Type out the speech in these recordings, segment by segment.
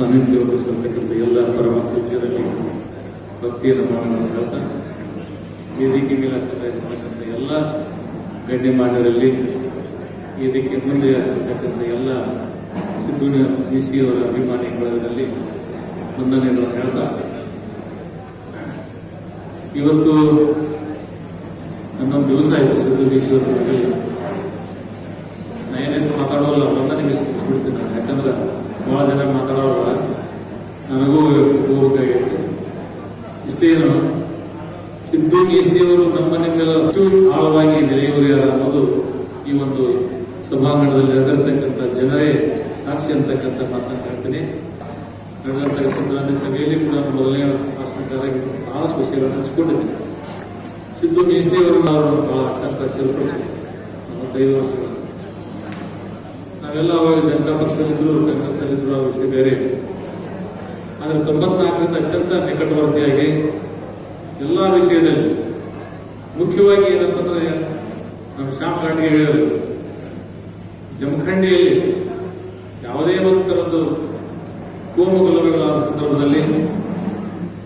ವಹಿಸಿರ್ತಕ್ಕಂಥ ಎಲ್ಲ ಪರಮ ಪೂಜ್ಯರಲ್ಲಿ ಭಕ್ತಿಯನ್ನು ಮಾಡೋಣ ಹೇಳ್ತಾ ವೇದಿಕೆ ಮೇಲೆ ಇರತಕ್ಕಂಥ ಎಲ್ಲ ಗಣ್ಯಮಾನ್ಯರಲ್ಲಿ ವೇದಿಕೆ ಮುಂದೆ ಸಿರ್ತಕ್ಕಂಥ ಎಲ್ಲ ಸಿದ್ದು ಬಿಸಿಯವರ ಅಭಿಮಾನಿ ಬಳಗದಲ್ಲಿ ವಂದನೆಗಳನ್ನು ಹೇಳ್ತಾ, ಇವತ್ತು ನನ್ನೊಂದು ದಿವಸ ಆಯಿತು ಸಿದ್ದು ಬಿಸಿಯವರ ಬಗ್ಗೆ. ನಾ ಮಾತಾಡೋಲ್ಲ ವಂದನೆ ಬಿಸಿ ಬಿಡ್ತೀನಿ ನಾನು. ಯಾಕಂದ್ರೆ ಭಾಳ ಜನ ಮಾತಾಡೋಲ್ಲ ನನಗೂ ಹೋಗಬೇಕಾಗಿತ್ತು ಇಷ್ಟೇನು? ಸಿದ್ದು ಕೇಸಿಯವರು ನಮ್ಮನೆ ಮೇಲೆ ಹೆಚ್ಚು ಆಳವಾಗಿ ನೆಲೆಯೂರಿಯಾರ ಅನ್ನೋದು ಈ ಒಂದು ಸಭಾಂಗಣದಲ್ಲಿ ನಡೆದಿರ್ತಕ್ಕಂಥ ಜನರೇ ಸಾಕ್ಷಿ ಅಂತಕ್ಕಂಥ ಮಾತನ್ನು ಹೇಳ್ತೀನಿ. ನಡೆದಂತಹ ಸಂಕ್ರಾಂತಿ ಸಭೆಯಲ್ಲಿ ಕೂಡ ಮೊದಲನೇ ಭಾಷಣಕಾರಾಗಿ ಬಹಳಷ್ಟು ವಿಷಯಗಳನ್ನು ಹಂಚಿಕೊಂಡಿದ್ದೀನಿ. ಸಿದ್ದು ಮೀಸಿಯವರು ನಾವು ಬಹಳ ಅತ್ಯಂತ ಚಿರಪರಿಚಯ ನಲವತ್ತೈದು ವರ್ಷಗಳು. ನಾವೆಲ್ಲ ಅವಾಗ ಜನತಾ ಪಕ್ಷದಲ್ಲಿದ್ದರು ಕಾಂಗ್ರೆಸ್ನಲ್ಲಿದ್ದರು ಆ ವಿಷಯ ಬೇರೆ. ಆದರೆ ತೊಂಬತ್ನಾಲ್ಕರಿಂದ ಅತ್ಯಂತ ನಿಕಟವರ್ತಿಯಾಗಿ ಎಲ್ಲ ವಿಷಯದಲ್ಲಿ ಮುಖ್ಯವಾಗಿ ಏನಂತಂದ್ರೆ ನಮ್ಮ ಶ್ಯಾಮ್ ಘಾಟ್ಗೆ ಹೇಳಿದ್ರು, ಜಮಖಂಡಿಯಲ್ಲಿ ಯಾವುದೇ ಒಂದು ಒಂದು ಕೋಮು ಗಲಭೆಗಳಾದ ಸಂದರ್ಭದಲ್ಲಿ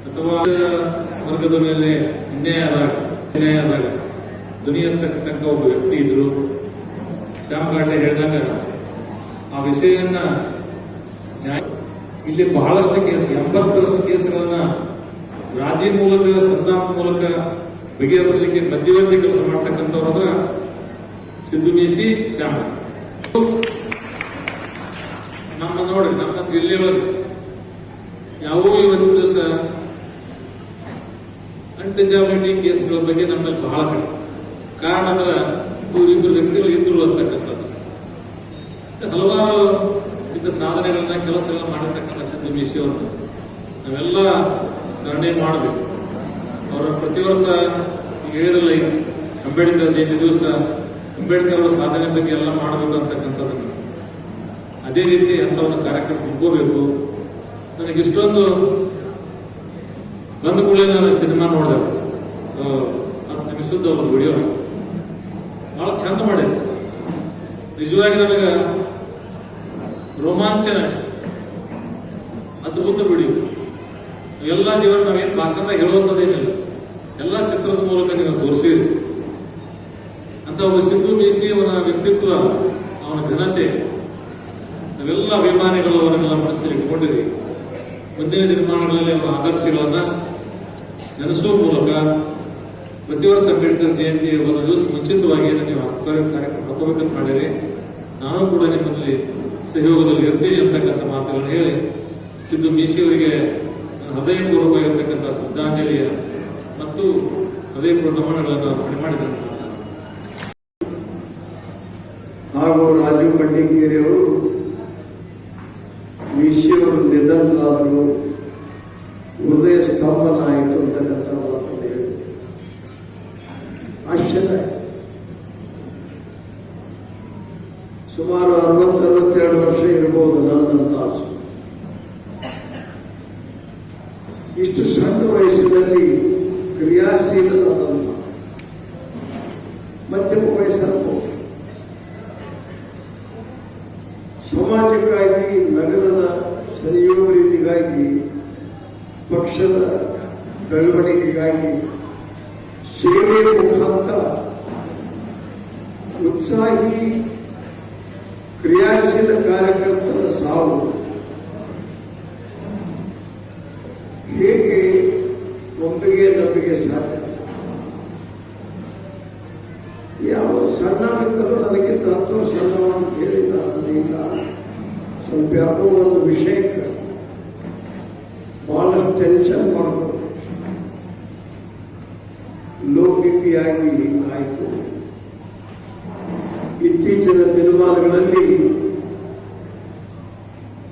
ಅಥವಾ ವರ್ಗದ ಮೇಲೆ ಅನ್ಯಾಯ ಆದಾಗ ಅನ್ಯಾಯ ಆದಾಗ ಧ್ವನಿ ಅಂತಕ್ಕಂಥ ಒಬ್ಬ ವ್ಯಕ್ತಿ ಇದ್ರು. ಶ್ಯಾಮ್ ಘಾಟೆ ಹೇಳಿದಾಗ ಆ ವಿಷಯವನ್ನ ನ್ಯಾಯ- ಇಲ್ಲಿ ಬಹಳಷ್ಟು ಕೇಸ್, ಎಂಬತ್ತರಷ್ಟು ಕೇಸ್ಗಳನ್ನ ರಾಜಿ ಮೂಲಕ ಸಂಧಾನ ಮೂಲಕ ಬಗೆಹರಿಸಲಿಕ್ಕೆ ಮಧ್ಯವರ್ತಿ ಕೆಲಸ ಮಾಡ್ತಕ್ಕಂಥವ್ರು ಅಂದ್ರೆ ಸಿದ್ದು ಮೀಸಿ ಶ್ಯಾಮ. ನಮ್ಮ ನೋಡಿ, ನಮ್ಮ ಜಿಲ್ಲೆಯವರು ಯಾವೂ ಇವತ್ತು ದಿವಸ ಅಂಟಜಾವಣಿ ಕೇಸ್ಗಳ ಬಗ್ಗೆ ನಮ್ಮಲ್ಲಿ ಬಹಳ ಕಡಿಮೆ. ಕಾರಣ ಅಂದ್ರೆ ಇವರಿಬ್ಬರು ವ್ಯಕ್ತಿಗಳು ಇದ್ರು ಅಂತಕ್ಕಂಥದ್ದು. ಹಲವಾರು ಇಂಥ ಸಾಧನೆಗಳನ್ನ ಕೆಲಸಗಳನ್ನ ಮಾಡಿರ್ತಕ್ಕಂಥ ಸಿದ್ದು ಮೀಸಿ ಅವರು. ನಾವೆಲ್ಲ ಸರಣಿ ಮಾಡಬೇಕು. ಅವರ ಪ್ರತಿ ವರ್ಷ ಹೇಳಿರಲ್ಲ ಅಂಬೇಡ್ಕರ್ ಜಯಂತಿ ದಿವಸ ಅಂಬೇಡ್ಕರ್ ಅವರ ಸಾಧನೆ ಬಗ್ಗೆ ಎಲ್ಲ ಮಾಡಬೇಕು ಅಂತಕ್ಕಂಥದ್ದನ್ನು. ಅದೇ ರೀತಿ ಅಂತ ಒಂದು ಕಾರ್ಯಕ್ರಮ ಇಟ್ಕೋಬೇಕು ನನಗೆ ಇಷ್ಟೊಂದು ಬಂದ ಕೂಡಲೇ ನಾನು ಸಿನಿಮಾ ನೋಡಿದೆ. ಹತ್ತು ನಿಮಿಷದ್ದು ಒಂದು ವಿಡಿಯೋ ಬಹಳ ಚಂದ ಮಾಡಿದೆ. ನಿಜವಾಗಿ ನನಗೆ ರೋಮಾಂಚನ ಅಷ್ಟು. ಅದ್ಭುತ ವಿಡಿಯೋ. ಎಲ್ಲ ಜೀವನ ನಾವೇನು ಭಾಷಣ ಹೇಳುವಂಥದ್ದೇನಿಲ್ಲ ಎಲ್ಲ ಚಿತ್ರದ ಮೂಲಕ ನೀವು ತೋರಿಸಿರಿ ಅಂತ ಒಬ್ಬ ಸಿದ್ದು ಮೀಸಿ ಅವನ ವ್ಯಕ್ತಿತ್ವ, ಅವನ ಘನತೆ, ನಾವೆಲ್ಲ ಅಭಿಮಾನಿಗಳು ಅವರನ್ನೆಲ್ಲ ಮನಸ್ಸಿನಲ್ಲಿ ಇಟ್ಕೊಂಡಿರಿ ಮುಂದಿನ ದಿನಮಾನಗಳಲ್ಲಿ ಅವರ ಆದರ್ಶಗಳನ್ನ ನೆನೆಸುವ ಮೂಲಕ ಪ್ರತಿ ವರ್ಷ ಅಂಬೇಡ್ಕರ್ ಜಯಂತಿ ಒಂದು ದಿವಸ ಮುಂಚಿತವಾಗಿ ನೀವು ಕಾರ್ಯಕ್ರಮ ಹಾಕೋಬೇಕಂತ ಮಾಡಿರಿ. ನಾನು ಕೂಡ ನಿಮ್ಮಲ್ಲಿ ಸಹಯೋಗದಲ್ಲಿ ಇರ್ತೀನಿ ಅಂತಕ್ಕಂಥ ಮಾತುಗಳನ್ನು ಹೇಳಿ, ಸಿದ್ದು ಮೀಸಿಯವರಿಗೆ ಹೃದಯಪೂರ್ವಕ ಇರತಕ್ಕಂಥ ಶ್ರದ್ಧಾಂಜಲಿಯ ಮತ್ತು ಹೃದಯಪೂರ್ವ ನಮನಗಳನ್ನು ಅರ್ಪಣೆ ಮಾಡಿದ್ದೇನೆ ಹಾಗೂ ರಾಜೀವ್ ಕಡ್ಡಿಗೇರಿಯವರು ಮೀಶಿಯವರು ನಿಧನರಾದರು, ಹೃದಯ ಸ್ತಂಭನ ಆಯಿತು ಅಂತಕ್ಕಂಥ ಮಾತನ್ನು ಆಶ್ಚರ್ಯ ಆಯ್ತು. ಸುಮಾರು ಅರವತ್ತು ಅರವತ್ತೆರಡು ವರ್ಷ ಇರಬಹುದು ನನ್ನಂತ ಆಸೆ. ಇಷ್ಟು ಸಣ್ಣ ವಯಸ್ಸಿನಲ್ಲಿ ಕ್ರಿಯಾಶೀಲರಾದಂಥ ಮಧ್ಯಮ ವಯಸ್ಸನ್ನು ಸಮಾಜಕ್ಕಾಗಿ, ನಗರದ ರೀತಿಗಾಗಿ, ಪಕ್ಷದ ಬೆಳವಣಿಗೆಗಾಗಿ ಸೇವೆ ಮುಖಾಂತರ, ಉತ್ಸಾಹಿ ಕ್ರಿಯಾಶೀಲ ಕಾರ್ಯಕರ್ತರ ಸಾವು ಹೇಗೆ ಒಮ್ಮೆಗೆ ನಮಗೆ ಸಾಧ್ಯ ಯಾವ ಸಣ್ಣವಿದ್ದರೂ ನನಗಿಂತ ಹತ್ತು ವರ್ಷ ಸಣ್ಣವ ಅಂತ ಹೇಳಿದ ಅದೀಗ ಸ್ವಲ್ಪ ಯಾಕೋ ಒಂದು ವಿಷಯಕ್ಕೆ ಬಹಳಷ್ಟು ಟೆನ್ಷನ್ ಮಾಡ್ಕೊಂಡು ಲೋ ಬಿ ಪಿ ಆಗಿ ಆಯಿತು ಇತ್ತೀಚಿನ ದಿನಮಾನಗಳಲ್ಲಿ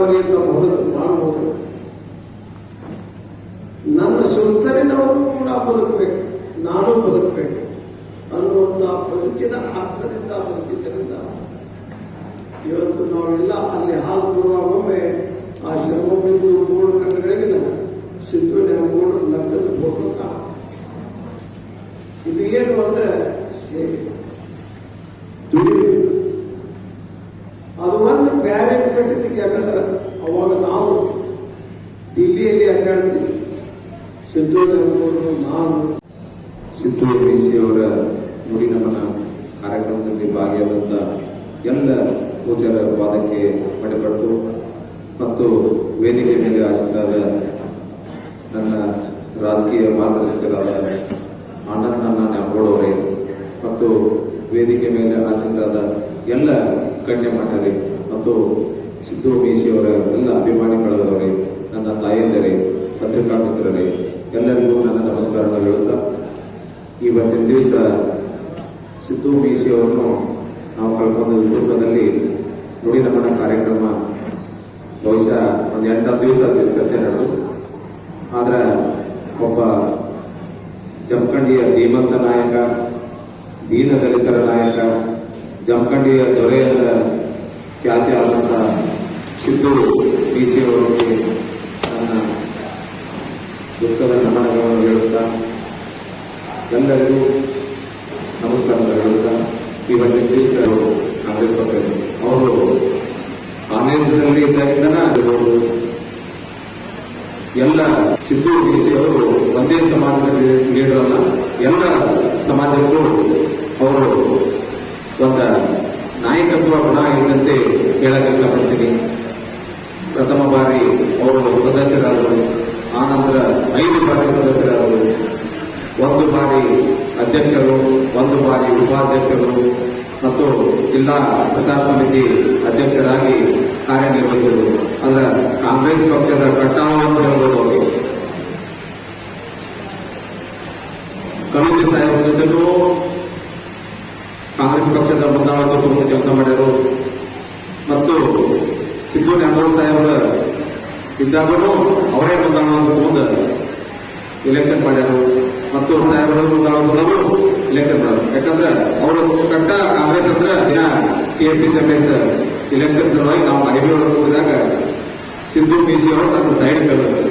ಮಾಡುವವರಿಂದ ಬದುಕು ಮಾಡಬಹುದು ನನ್ನ ಸುತ್ತಲಿನವರು ಕೂಡ ಬದುಕಬೇಕು, ನಾನು ಬದುಕಬೇಕು ಅನ್ನುವಂಥ ಬದುಕಿನ ಅರ್ಥದಿಂದ, ಬದುಕಿದ್ದರಿಂದ ಇವತ್ತು ನಾವೆಲ್ಲ ಅಲ್ಲಿ ಹಾಲು ಒಮ್ಮೆ ಆ ಶ್ರಮ ಬಿಂದು ಮೂರು ಗಂಟೆಗಳಿಗೆ ಸಿದ್ಧನೆ ಮೂರು ಲಗ್ನದ ಹೋಗೋಣ ಇದು ಏನು ಅಂದರೆ ಸೇವೆ. ಒಂದು ಬ್ಯಾರೇಜ್ ಕಟ್ಟಿದ್ದಕ್ಕೆ ಯಾಕಂದ್ರೆ ಅವಾಗ ನಾವು ದಿಲ್ಲಿಯಲ್ಲಿ ಅಡ್ಡಾಡ್ತೀವಿ ಸಿದ್ದು ನಾವು ಸಿದ್ದು ಅವರ ನುಡಿ ನಮನ ಕಾರ್ಯಕ್ರಮದಲ್ಲಿ ಭಾಗಿಯಾದಂತ ಎಲ್ಲ ಪೂಜಾರ ವಾದಕ್ಕೆ ಪಡೆಪಟ್ಟು ಮತ್ತು ವೇದಿಕೆ ಮೇಲೆ ಆಸಕ್ತಾದ ನನ್ನ ರಾಜಕೀಯ ಮಾರ್ಗದರ್ಶಕರಾದ ಆನಂದ್ ನನ್ನ ನ್ಯಾಮಗೌಡವರೇ ಮತ್ತು ವೇದಿಕೆ ಮೇಲೆ ಆಸಕ್ತಾದ ಎಲ್ಲ ಗಣ್ಯಮಾನ್ಯರೇ ಮತ್ತು ಸಿದ್ದು ಮೀಸಿಯವರ ಎಲ್ಲ ಅಭಿಮಾನಿಗಳವರೇ ನನ್ನ ತಾಯಂದರೇ ಪತ್ರಿಕಾ ಮಿತ್ರರೇ ಎಲ್ಲರಿಗೂ ನನ್ನ ನಮಸ್ಕಾರಗಳು ಹೇಳುತ್ತಾ, ಇವತ್ತಿನ ದಿವಸ ಸಿದ್ದು ಮೀಸಿಯವರನ್ನು ನಾವು ಕಳ್ಕೊಂಡ ದುರ್ಗದಲ್ಲಿ ನುಡಿ ನಮನ ಕಾರ್ಯಕ್ರಮ ಬಹುಶಃ ಒಂದು ಎಂಟತ್ತು ದಿವಸ ಚರ್ಚೆ ನಡೆದು, ಆದರೆ ಒಬ್ಬ ಜಮಖಂಡಿಯ ಧೀಮಂತ ನಾಯಕ ದೀನ ದಲಿತರ ನಾಯಕ, ಜಮಖಂಡಿಯ ದೊರೆಯ ಖ್ಯಾತಿ ಆದಂಥ ಸಿ ಅವರಿಗೆ ನನ್ನ ದುಃಖದ ನಮನಗಳನ್ನು ಹೇಳುತ್ತಾ, ಎಲ್ಲರಿಗೂ ನಮಸ್ಕಾರ ಹೇಳುತ್ತಾ ಇವತ್ತಿನ ಅವರು ಕಾಂಗ್ರೆಸ್ ಪಕ್ಷ ಅವರು ಕಾಂಗ್ರೆಸ್ನಲ್ಲಿ ಇದ್ದಾಗಿಂದನ ಇರ್ಬೋದು. ಎಲ್ಲ ಸಿದ್ದು ಸಿ ಅವರು ಒಂದೇ ಸಮಾಜದಲ್ಲಿ ಲೀಡರ್ ಅಲ್ಲ ಎಲ್ಲ ಸಮಾಜಕ್ಕೂ ಅವರು ಒಂದ ನಾಯಕತ್ವ ಗುಣ ಇದ್ದಂತೆ ಹೇಳಕ್ ಇಷ್ಟಪಡ್ತೀನಿ. ಪ್ರಥಮ ಬಾರಿ ಅವರು ಸದಸ್ಯರಾದರು. ಆನಂತರ ಐದು ಬಾರಿ ಸದಸ್ಯರಾದರು. ಒಂದು ಬಾರಿ ಅಧ್ಯಕ್ಷರು, ಒಂದು ಬಾರಿ ಉಪಾಧ್ಯಕ್ಷರು ಮತ್ತು ಜಿಲ್ಲಾ ಪ್ರಚಾರ ಸಮಿತಿ ಅಧ್ಯಕ್ಷರಾಗಿ ಕಾರ್ಯನಿರ್ವಹಿಸಿದರು. ಅಂದ್ರೆ ಕಾಂಗ್ರೆಸ್ ಪಕ್ಷದ ಕಟ್ಟಾಳ ಅಂತ ಹೇಳ್ಬೋದು ಅವ್ರಿಗೆ. ಸಾಹೇಬರ ಜೊತೆಗೂ ಕಾಂಗ್ರೆಸ್ ಪಕ್ಷದ ತುಂಬ ಕೆಲಸ ಮಾಡ್ಯಾರು. ಮತ್ತು ಸಿದ್ದು ನ್ಯಾಮಗೌಡ ಸಾಹೇಬರ ಇದ್ದಾಗೂ ಅವರೇ ತಗೊಂಡು ಎಲೆಕ್ಷನ್ ಮಾಡ್ಯಾರು. ಮತ್ತು ಸಾಹೇಬರು ಮುಂದಾಳತ್ವದವರು ಎಲೆಕ್ಷನ್ ಮಾಡ್ಯಾರು. ಯಾಕಂದ್ರೆ ಅವರು ಕಟ್ಟ ಕಾಂಗ್ರೆಸ್ ಅಂದ್ರೆ K M P S election ಸಲುವಾಗಿ ನಾವು ಅರಿವಿ ಒಳಗೆ ಹೋಗಿದಾಗ ಸಿದ್ದು ಸಿ ಅವರು ನನ್ನ ಸೈಡ್ ಕರೆದರು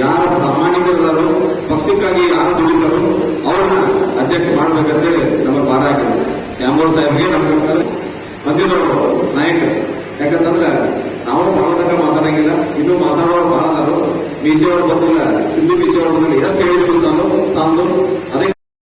ಯಾರು ಪ್ರಾಮಾಣಿಕರಾದರು ಪಕ್ಷಕ್ಕಾಗಿ ಯಾರು ದುಡಿತಾರೋ de Guerra